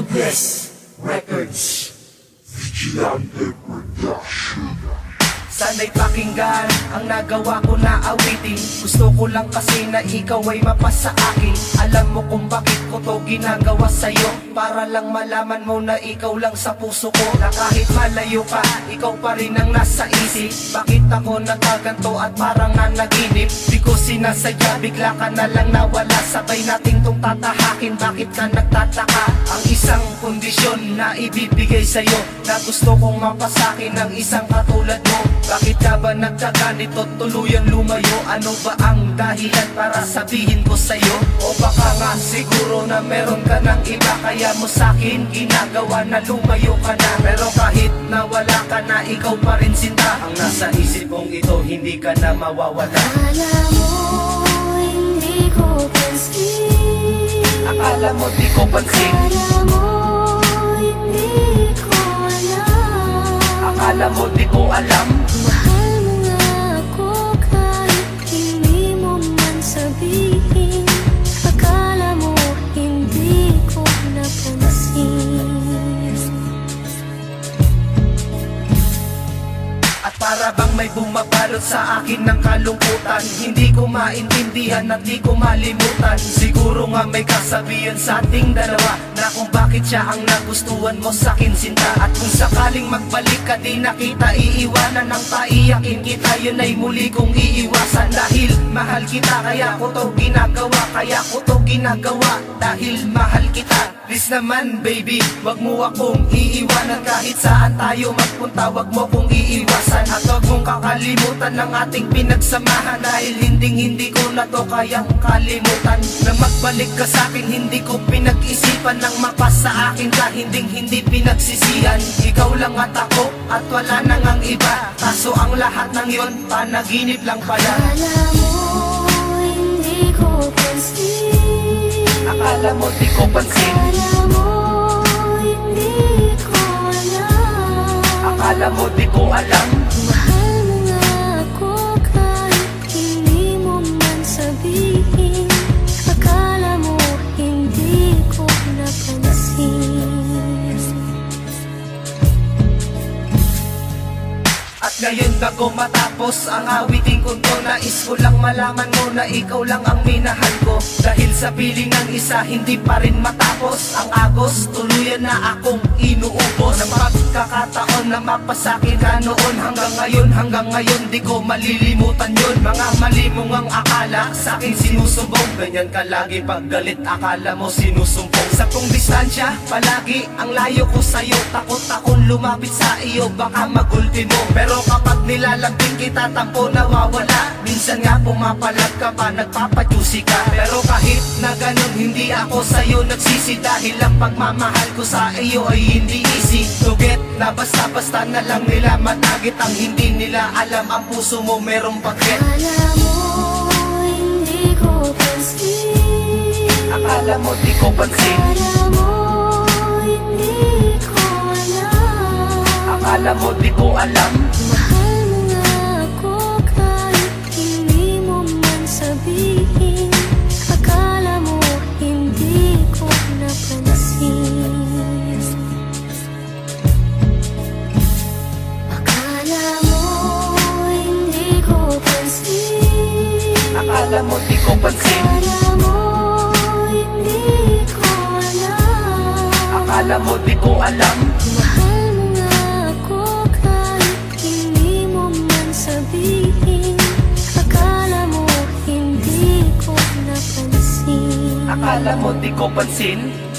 Progress Records Vigilante Production. Sana'y pakinggan ang nagawa ko na awitin Gusto ko lang kasi na ikaw ay mapasa akin. Alam mo kung bakit ko to ginagawa sa'yo. Para lang malaman mo na ikaw lang sa puso ko. Na kahit malayo ka, ikaw pa rin ang nasa isip. Bakit ako nagkaganto at parang nanaginip? Di ko sinasadya, bigla ka na lang nawala. Sabay nating tong tatahakin, bakit ka nagtataka? Ang isang kondisyon na ibibigay sa'yo Na gusto kong mapasakin ng isang katulad mo Bakit ka ba nagkaganito tuluyang lumayo? Ano ba ang dahilan para sabihin ko sa'yo? O baka nga siguro na meron ka ng iba Kaya mo sa'kin ginagawa na lumayo ka na. Pero kahit na wala ka na ikaw pa rin sinta. Ang nasa isip kong ito hindi ka na mawawala. Akala mo hindi ko pansin. Akala mo di ko pansin. Akala mo hindi ko alam. Akala mo di ko alam may bumabalot sa akin ng kalungkutan. Hindi ko maintindihan at di ko malimutan. Siguro nga may kasabihan sa ating dalawa Na kung bakit siya ang nagustuhan mo sa akin sinta. At kung sakaling magbalik ka di na kita iiwanan Nang paiyakin kita. Yun ay muli kong iiwasan Dahil mahal kita. Kaya ko to ginagawa Kaya ko to ginagawa dahil mahal kita. Please naman baby, wag mo akong iiwanan. Kahit saan tayo magpunta, wag mo kong iiwasan. At wag mong kakalimutan ng ating pinagsamahan. Dahil hindi hindi ko na to kayang kalimutan. Na magbalik ka sa akin, hindi ko pinag-isipan Nang mapas sa akin ka, hindi hindi pinagsisihan Ikaw lang at ako, at wala nang ang iba. Kaso ang lahat ng yon, panaginip lang pala Akala mo hindi ko pansin. Akala mo di ko pansin. Akala mo hindi ko alam. Akala mo di ko alam bago matapos. Ang awiting ko Nais ko lang malaman mo na ikaw lang ang minahal ko. Dahil sa piling ng isa hindi pa rin matapos. Ang agos tuluyan na akong inuubos Ng pagkakataon na mapasakin ka noon. Hanggang ngayon, hanggang ngayon di ko malilimutan yun. Mga mali mong ang akala sa akin sinusumbong. Ganyan ka lagi pag galit akala mo sinusumbong. Sa kong distansya, palagi ang layo ko sa'yo. Takot akong lumapit sa iyo, baka magultimo Pero kapag nilalambing kita, tampo nawawala. Minsan nga pumapalag ka pa, nagpapajusi ka. Pero kahit na ganun, hindi ako sa'yo nagsisi. Dahil ang pagmamahal ko sa iyo ay hindi easy To get na basta-basta na lang nila matagit Ang hindi nila alam, ang puso mo merong pagket Akala mo hindi ko pansin. Akala mo di ko pansin. Akala mo hindi ko alam. Akala mo di ko alam Akala mo di ko pansin. Akala mo hindi ko alam Akala mo di ko alam. Mahal nga ako kahit hindi mo man sabihin Akala mo hindi ko napansin Akala mo di ko pansin